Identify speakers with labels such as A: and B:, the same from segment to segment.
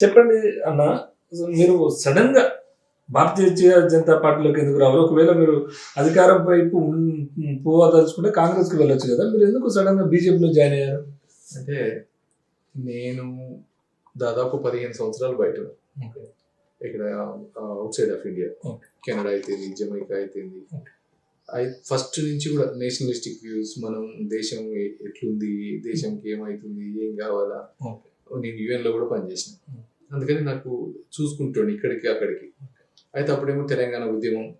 A: చెప్పండి అన్న మీరు సడన్గా భారతీయ జనతా పార్టీలోకి ఎందుకు రావాలి ఒకవేళ మీరు అధికారం వైపు పోవదలుచుకుంటే కాంగ్రెస్కి వెళ్ళొచ్చు కదా మీరు ఎందుకు సడన్గా బీజేపీలో జాయిన్ అయ్యారు
B: అంటే నేను దాదాపు పదిహేను సంవత్సరాలు బయట. ఇక్కడ outside of India. Canada అయితేంది జమైకా అయితేంది. ఫస్ట్ నుంచి కూడా నేషనలిస్టిక్ వ్యూస్ మనం దేశం ఎట్లుంది దేశంకి ఏమైతుంది ఏం కావాలా. నేను యుఎన్లో కూడా పనిచేసిన. అందుకని నాకు చూసుకుంటాను ఇక్కడికి అక్కడికి. అయితే అప్పుడేమో తెలంగాణ ఉద్యమం.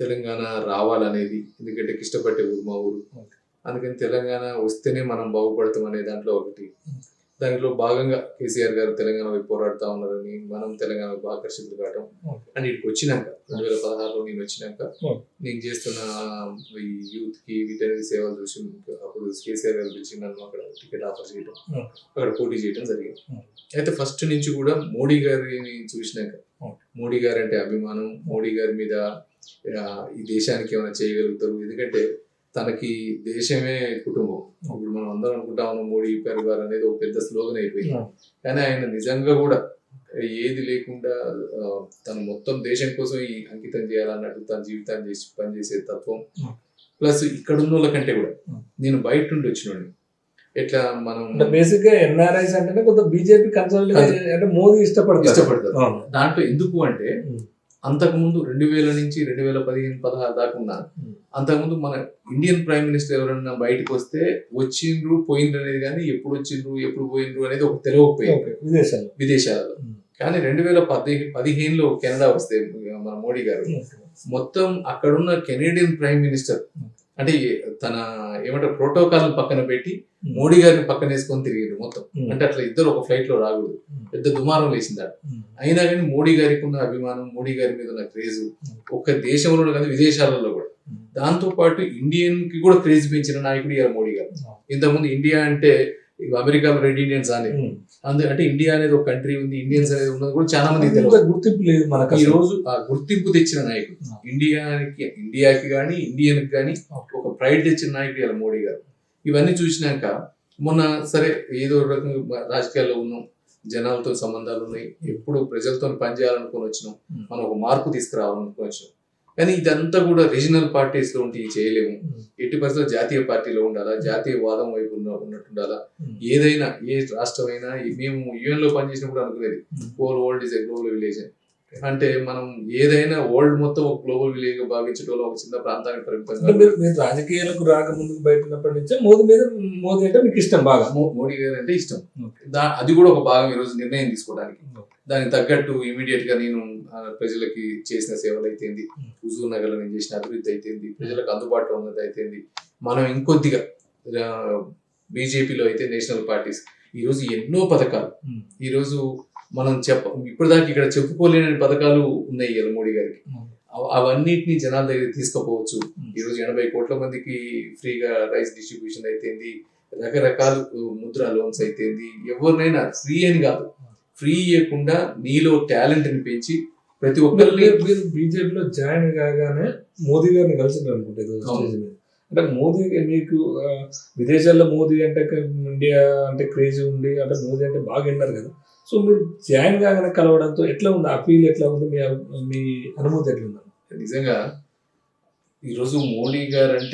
B: తెలంగాణ రావాలనేది ఎందుకంటే ఇష్టపడే ఊరు మా ఊరు. అందుకని తెలంగాణ వస్తేనే మనం బాగుపడతాం అనే దాంట్లో ఒకటి. దాంట్లో భాగంగా కేసీఆర్ గారు తెలంగాణ వైపు పోరాడుతా ఉన్నారని మనం తెలంగాణకు ఆకర్షితులు కావటం. అండ్ ఇక్కడికి వచ్చినాక రెండు వేల పదహారులో నేను వచ్చినాక. నేను చేస్తున్న ఈ యూత్కి వీటన్నిటి సేవలు చూసి అప్పుడు కేసీఆర్ గారు పిలిచి నన్ను అక్కడ టికెట్ ఆఫర్ చేయడం. అక్కడ పోటీ చేయడం జరిగింది. అయితే ఫస్ట్ నుంచి కూడా మోడీ గారిని చూసినాక. మోడీ గారు అంటే అభిమానం మోడీ గారి మీద ఈ దేశానికి ఏమైనా చేయగలుగుతారు ఎందుకంటే తనకి దేశమే కుటుంబం ఇప్పుడు మనం అందరం అనుకుంటా ఉన్నాం మోడీ పరివార్ అనేది ఒక పెద్ద స్లోగన్ అయిపోయింది కానీ ఆయన నిజంగా కూడా ఏది లేకుండా తను మొత్తం దేశం కోసం ఈ అంకితం చేయాలన్నట్టు తన జీవితాన్ని చేసి పనిచేసే తత్వం. ప్లస్ ఇక్కడ ఉన్న వాళ్ళకంటే కూడా. నేను బయట నుండి వచ్చినోడిని ఎట్లా మనం
A: బేసిక్గా ఎన్ఆర్ఐస్ అంటేనే కొంత బీజేపీ కన్సల్ట్ అంటే మోదీ ఇష్టపడతారు
B: ఇష్టపడతారు. దాంట్లో ఎందుకు అంటే
A: Hmm.
B: అంతకుముందు రెండు వేల నుంచి రెండు వేల పదిహేను పదహారు దాకా ఉన్నా
A: Hmm.
B: అంతకుముందు మన ఇండియన్ ప్రైమ్ మినిస్టర్ ఎవరైనా బయటకు వస్తే వచ్చిండ్రు పోయిండ్రు అనేది కానీ ఎప్పుడు వచ్చిండ్రు ఎప్పుడు పోయిండ్రు అనేది ఒక తెలియకపోయింది
A: ఓకే విదేశాల్లో
B: విదేశాలలో. కానీ రెండు వేల పది పదిహేనులో కెనడా వస్తే మన మోడీ గారు మొత్తం అక్కడున్న కెనేడియన్ ప్రైమ్ మినిస్టర్. అంటే తన ఏమంటారు ప్రోటోకాల్ పక్కన పెట్టి మోడీ గారిని పక్కన వేసుకొని తిరిగారు మొత్తం. అంటే అట్లా ఇద్దరు ఒక ఫ్లైట్లో రాకూడదు. పెద్ద దుమారం
A: Hmm.
B: అయినా కానీ మోడీ గారికి ఉన్న అభిమానం మోడీ గారి మీద ఉన్న క్రేజ్ ఒక్క దేశంలో కాదు విదేశాలలో కూడా. దాంతో పాటు ఇండియన్కి కూడా క్రేజ్ పెంచిన నాయకుడు ఇవాళ మోడీ గారు ఇంతకుముందు ఇండియా అంటే ఇక అమెరికాలో రెడ్ ఇండియన్స్ అని. అందు అంటే ఇండియా అనేది ఒక కంట్రీ ఉంది ఇండియన్స్ అనేది ఉన్నది కూడా చాలా మంది
A: గుర్తింపు లేదు మనకు
B: ఈ. రోజు ఆ గుర్తింపు తెచ్చిన నాయకుడు. ఇండియాకి ఇండియాకి కానీ ఇండియన్కి కానీ. ఒక ప్రైడ్ తెచ్చిన నాయకుడు ఇలా మోడీ గారు ఇవన్నీ చూసినాక మొన్న సరే ఏదో రకంగా రాజకీయాల్లో ఉన్నాం జనాలతో సంబంధాలు ఉన్నాయి ఎప్పుడు ప్రజలతో పనిచేయాలనుకుని వచ్చినాం. మనం ఒక మార్పు తీసుకురావాలనుకుని వచ్చినాం కానీ ఇదంతా కూడా రీజనల్ పార్టీస్లో ఉంటే చేయలేము. ఎట్టి పరిస్థితుల్లో జాతీయ పార్టీలో ఉండాలా జాతీయ వాదం వైపు ఉన్న- ఉన్నట్టు ఉండాలా. ఏదైనా ఏ రాష్ట్రమైనా మేము యుఎన్లో పనిచేసినప్పుడు అనుకునేది. Whole world is a global village అంటే మనం ఏదైనా వరల్డ్ మొత్తం ఒక గ్లోబల్ విలేజ్గా భావించడం ఒక చిన్న ప్రాంతానికి పరిమితం
A: మీరు మీరు రాజకీయాలకు రాక ముందుకు బయట ఉన్నప్పటి నుంచే మోదీ మీద మోదీ అంటే మీకు ఇష్టం బాగా?
B: మోడీ గారు అంటే ఇష్టం. దా అది కూడా ఒక భాగం ఈ రోజు నిర్ణయం తీసుకోవడానికి. దానికి తగ్గట్టు ఇమీడియట్గా నేను ప్రజలకి చేసిన సేవలు అయితేంది. హుజూర్ నగర్లో నేను చేసిన అభివృద్ధి అయితేంది ప్రజలకు అందుబాటులో ఉన్నది అయితేంది మనం ఇంకొద్దిగా బీజేపీలో అయితే నేషనల్ పార్టీస్ ఈ రోజు ఎన్నో పథకాలు.
A: Hmm.
B: ఈ రోజు మనం చెప్ప ఇప్పటిదాకా ఇక్కడ చెప్పుకోలేని పథకాలు ఉన్నాయి మోడీ గారికి. అవ- అవన్నిటిని జనాల దగ్గర తీసుకుపోవచ్చు. ఈ రోజు ఎనభై కోట్ల మందికి ఫ్రీగా రైస్ డిస్ట్రిబ్యూషన్ అయితేంది రకరకాల ముద్ర లోన్స్ అయితేంది ఎవరినైనా ఫ్రీ అని కాదు. ఫ్రీ ఇవ్వకుండా నీలో టాలెంట్ని పెంచి ప్రతి
A: మీరు
B: ఒక్కరిని
A: మీరు బీజేపీలో జాయిన్ కాగానే మోదీ గారిని కలిసిండ్రు అనుకుంటే అంటే మోదీ మీకు విదేశాల్లో మోదీ అంటే ఇండియా అంటే క్రేజ్ ఉంది అంటే మోదీ అంటే బాగా విన్నారు కదా. సో మీరు జాయిన్ కాగానే కలవడంతో ఎట్లా ఉంది? ఆ ఫీల్ ఎట్లా ఉంది? మీ మీ అనుభూతి ఎట్లా ఉంది
B: నిజంగా ఈరోజు మోడీ గారు అంటే